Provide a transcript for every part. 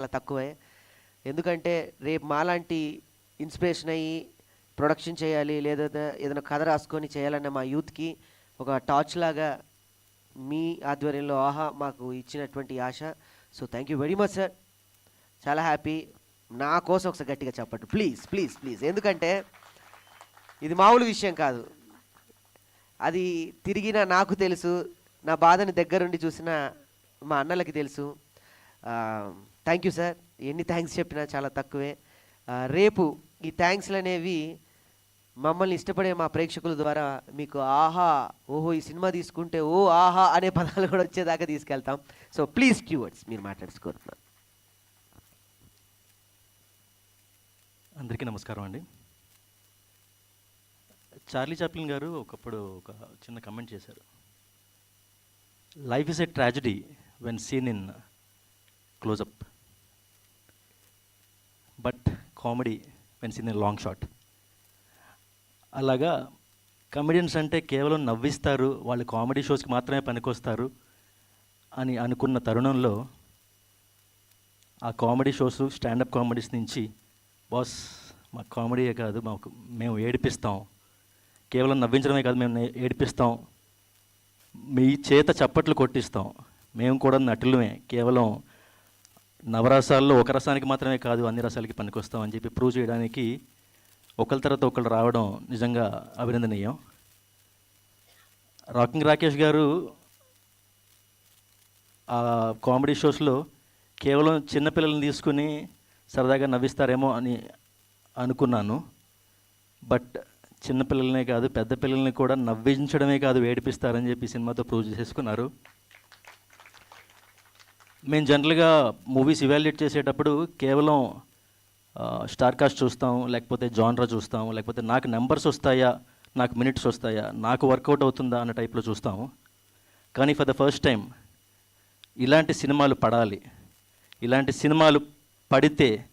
చాలా తక్కువే. ఎందుకంటే రేపు మాలాంటి ఇన్స్పిరేషన్ అయ్యి ప్రొడక్షన్ చేయాలి లేదా ఏదైనా కథ రాసుకొని చేయాలన్న మా యూత్కి ఒక టార్చ్ లాగా మీ ఆధ్వర్యంలో ఆహా మాకు ఇచ్చినటువంటి ఆశ. So thank you very much sir. చాలా హ్యాపీ. నా కోసం ఒకసారి గట్టిగా చెప్పండి. Please please please. ఎందుకంటే ఇది మామూలు విషయం కాదు. అది తిరిగిన నాకు తెలుసు. నా బాధని దగ్గరుండి చూసిన మా అన్నలకి తెలుసు. థ్యాంక్ యూ సార్ ఎన్ని థ్యాంక్స్ చెప్పినా చాలా తక్కువే. రేపు ఈ థ్యాంక్స్లు అనేవి మమ్మల్ని ఇష్టపడే మా ప్రేక్షకుల ద్వారా మీకు ఆహా ఓహో ఈ సినిమా తీసుకుంటే ఓ ఆహా అనే పదాలు కూడా వచ్చేదాకా తీసుకెళ్తాం. సో ప్లీజ్ క్యూవర్డ్స్ మీరు మాట్లాడుకోరుతున్నాను అందరికీ నమస్కారం అండి. చార్లీ చాప్లిన్ గారు ఒకప్పుడు ఒక చిన్న కమెంట్ చేశారు. Life is a tragedy when seen in closeup but comedy when seen in long shot అలాగా కమెడియన్స్ అంటే కేవలం నవ్విస్తారు వాళ్ళు కామెడీ షోస్కి మాత్రమే పనికొస్తారు అని అనుకున్న తరుణంలో ఆ కామెడీ షోస్ స్టాండప్ కామెడీస్ నుంచి బాస్ మా కామెడీయే కాదు మాకు మేము ఏడిపిస్తాం. కేవలం నవ్వించడమే కాదు మేము ఏడిపిస్తాం. మీ చేత చప్పట్లు కొట్టిస్తాం. మేము కూడా నటులమే కేవలం నవరసాల్లో ఒక రసానికి మాత్రమే కాదు అన్ని రసాలకి పనికొస్తామని చెప్పి ప్రూవ్ చేయడానికి ఒకరి తర్వాత ఒకరు రావడం నిజంగా అభినందనీయం. రాకింగ్ రాకేష్ గారు ఆ కామెడీ షోస్లో కేవలం చిన్నపిల్లల్ని తీసుకుని సరదాగా నవ్విస్తారేమో అని అనుకున్నాను. బట్ చిన్నపిల్లలనే కాదు పెద్ద పిల్లల్ని కూడా నవ్వించడమే కాదు ఏడిపిస్తారని చెప్పి సినిమాతో ప్రూవ్ చేసేసుకున్నారు. మేము జనరల్గా మూవీస్ ఇవాల్యుయేట్ చేసేటప్పుడు కేవలం స్టార్ కాస్ట్ చూస్తాం లేకపోతే జాన్రా చూస్తాం లేకపోతే నాకు నెంబర్స్ వస్తాయా నాకు మినిట్స్ వస్తాయా నాకు వర్కౌట్ అవుతుందా అన్న టైప్లో చూస్తాము కానీ ఫర్ ద ఫస్ట్ టైం ఇలాంటి సినిమాలు పడాలి. ఇలాంటి సినిమాలు పడితే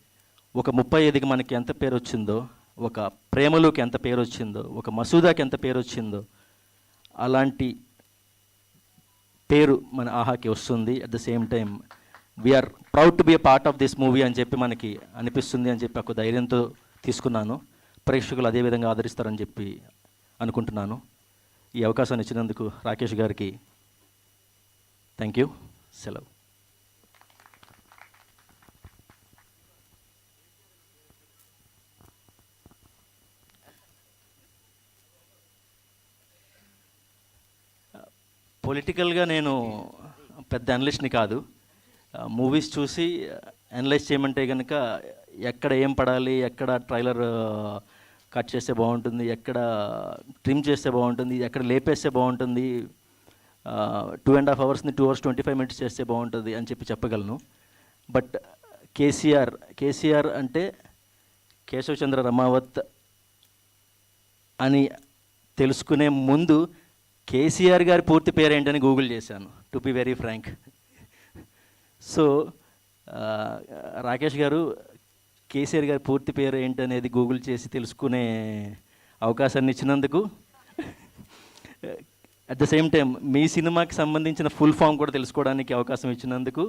ఒక ముప్పై ఐదుకి మనకి ఎంత పేరు వచ్చిందో ఒక ప్రేమలోకి ఎంత పేరు వచ్చిందో ఒక మసూదాకి ఎంత పేరు వచ్చిందో అలాంటి పేరు మన ఆహాకి వస్తుంది. At the same time we are proud to be a part of this movie అని చెప్పి మనకి అనిపిస్తుంది అని చెప్పి ఒక ధైర్యంతో తీసుకున్నాను. ప్రేక్షకులు అదే విధంగా ఆదరిస్తారని చెప్పి అనుకుంటున్నాను. ఈ అవకాశాన్ని ఇచ్చినందుకు రాకేష్ గారికి థ్యాంక్ యూ సెలవు పొలిటికల్గా నేను పెద్ద అనలిస్ట్ని కాదు. మూవీస్ చూసి అనలైజ్ చేయమంటే కనుక ఎక్కడ ఏం పడాలి ఎక్కడ ట్రైలర్ కట్ చేస్తే బాగుంటుంది ఎక్కడ ట్రిమ్ చేస్తే బాగుంటుంది ఎక్కడ లేపేస్తే బాగుంటుంది two and half అవర్స్ని two hours twenty five minutes చేస్తే బాగుంటుంది అని చెప్పి చెప్పగలను. బట్ కేసీఆర్ కేసీఆర్ అంటే కేశవచంద్ర రమావత్ అని తెలుసుకునే ముందు కేసీఆర్ గారి పూర్తి పేరు ఏంటని గూగుల్ చేశాను to be very frank so Rakesh గారు కేసీఆర్ గారి పూర్తి పేరు ఏంటనేది గూగుల్ చేసి తెలుసుకునే అవకాశాన్ని ఇచ్చినందుకు అట్ ద సేమ్ టైం మీ సినిమాకి సంబంధించిన ఫుల్ ఫామ్ కూడా తెలుసుకోవడానికి అవకాశం ఇచ్చినందుకు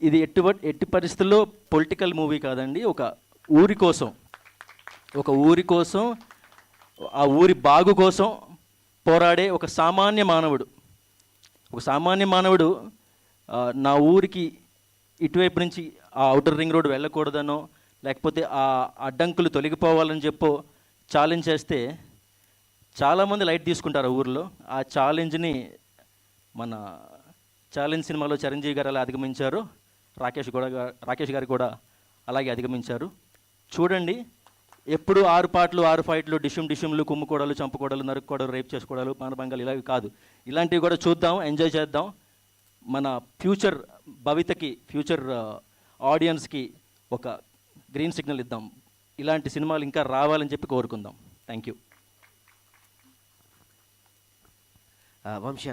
ఇది ఎట్టి ఎట్టి పరిస్థితుల్లో పొలిటికల్ మూవీ కాదండి ఒక ఊరి కోసం ఒక ఊరి కోసం ఆ ఊరి బాగు కోసం పోరాడే ఒక సామాన్య మానవుడు. ఒక సామాన్య మానవుడు నా ఊరికి ఇటువైపు నుంచి ఆ అవుటర్ రింగ్ రోడ్ వెళ్ళకూడదనో లేకపోతే ఆ అడ్డంకులు తొలగిపోవాలని చెప్పో ఛాలెంజ్ చేస్తే చాలామంది లైట్ తీసుకుంటారు ఆ ఊరిలో. ఆ ఛాలెంజ్ని మన ఛాలెంజ్ సినిమాలో చిరంజీవి గారు అలా అధిగమించారు. రాకేష్ కూడా రాకేష్ గారు కూడా అలాగే అధిగమించారు. చూడండి ఎప్పుడు ఆరు పాటలు ఆరు ఫైట్లు డిషుమ్ డిషుమ్లు కుమ్ముకోడలు చంపుకోడలు నరుక్కోడలు రేప్ చేసుకోవడాలు మానభంగాలు ఇలావి కాదు. ఇలాంటివి కూడా చూద్దాం ఎంజాయ్ చేద్దాం. మన ఫ్యూచర్ భవితకి ఫ్యూచర్ ఆడియన్స్కి ఒక గ్రీన్ సిగ్నల్ ఇద్దాం. ఇలాంటి సినిమాలు ఇంకా రావాలని చెప్పి కోరుకుందాం. Thank you Vamsi